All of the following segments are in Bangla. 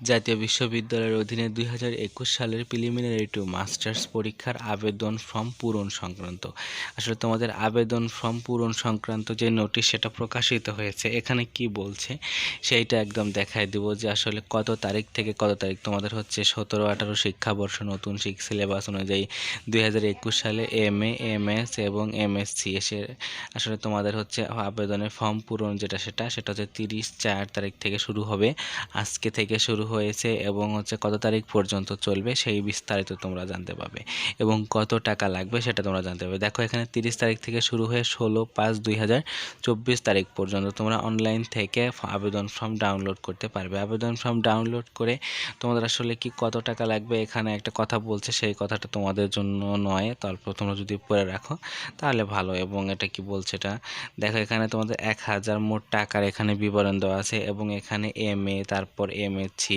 জাতীয় বিশ্ববিদ্যালয়ের অধীনে দুই হাজার একুশ সালের প্রিলিমিনারি টু মাস্টার্স পরীক্ষার আবেদন ফর্ম পূরণ সংক্রান্ত। আসলে তোমাদের আবেদন ফর্ম পূরণ সংক্রান্ত যে নোটিশ সেটা প্রকাশিত হয়েছে, এখানে কি বলছে, সেইটা একদম দেখায় দিব যে আসলে কত তারিখ থেকে কত তারিখ। তোমাদের হচ্ছে সতেরো, আঠারো শিক্ষাবর্ষ, নতুন শিক সিলেবাস অনুযায়ী দুই হাজার একুশ সালে এম এ এম এস এবং এম এস সি এসে আসলে তোমাদের হচ্ছে আবেদনের ফর্ম পূরণ যেটা সেটা সেটা হচ্ছে তিরিশ চার তারিখ থেকে শুরু হবে। আজকে থেকে শুরু হয়েছে এবং হচ্ছে কত তারিখ পর্যন্ত চলবে সেই বিস্তারিত তোমরা জানতে পারবে এবং কত টাকা লাগবে সেটা তোমরা জানতে পারবে দেখো, এখানে তিরিশ তারিখ থেকে শুরু হয়ে ষোলো পাঁচ দুই হাজার চব্বিশ তারিখ পর্যন্ত তোমরা অনলাইন থেকে আবেদন ফর্ম ডাউনলোড করতে পারবে। আবেদন ফর্ম ডাউনলোড করে তোমাদের আসলে কি কত টাকা লাগবে এখানে একটা কথা বলছে, সেই কথাটা তোমাদের জন্য নয়। তারপর তোমরা যদি পড়ে রাখো তাহলে ভালো এবং এটা কি বলছে এটা? দেখো, এখানে তোমাদের এক হাজার মোট টাকার এখানে বিবরণ দেওয়া আছে এবং এখানে এম এ তারপর এম এ সি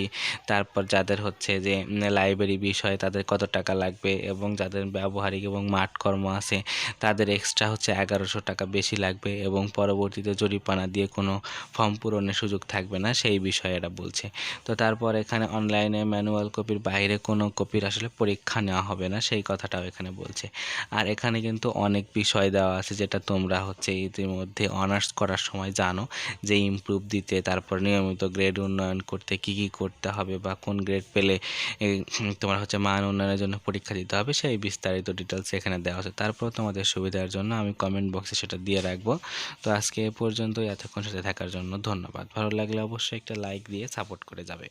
তারপর যাদের হচ্ছে যে লাইব্রেরি বিষয়ে তাদের কত টাকা লাগবে এবং যাদের ব্যবহারিক এবং মাঠ কর্ম আছে, তাদের এক্সট্রা হচ্ছে এগারোশো টাকা বেশি লাগবে এবং পরবর্তীতে জরিপানা দিয়ে কোনো ফর্ম পূরণের সুযোগ থাকবে না, সেই বিষয়ে এরা বলছে। তো তারপর এখানে অনলাইনে ম্যানুয়াল কপির বাইরে কোনো কপির আসলে পরীক্ষা নেওয়া হবে না, সেই কথাটাও এখানে বলছে। আর এখানে কিন্তু অনেক বিষয় দেওয়া আছে যেটা তোমরা হচ্ছে ইতিমধ্যে অনার্স করার সময় জানো, যে ইমপ্রুভ দিতে, তারপর নিয়মিত গ্রেড উন্নয়ন করতে, কি কী করতে হবে বা কোন গ্রেড পেলে তোমার হচ্ছে মান উন্নয়নের জন্য পরীক্ষা দিতে হবে, সেই বিস্তারিত ডিটেলস এখানে দেওয়া আছে। তারপর তোমাদের সুবিধার জন্য আমি কমেন্ট বক্সে সেটা দিয়ে রাখব। তো আজকে এ পর্যন্ত এতক্ষণ সাথে থাকার জন্য ধন্যবাদ। ভালো লাগলে অবশ্যই একটা লাইক দিয়ে সাপোর্ট করে যাবে।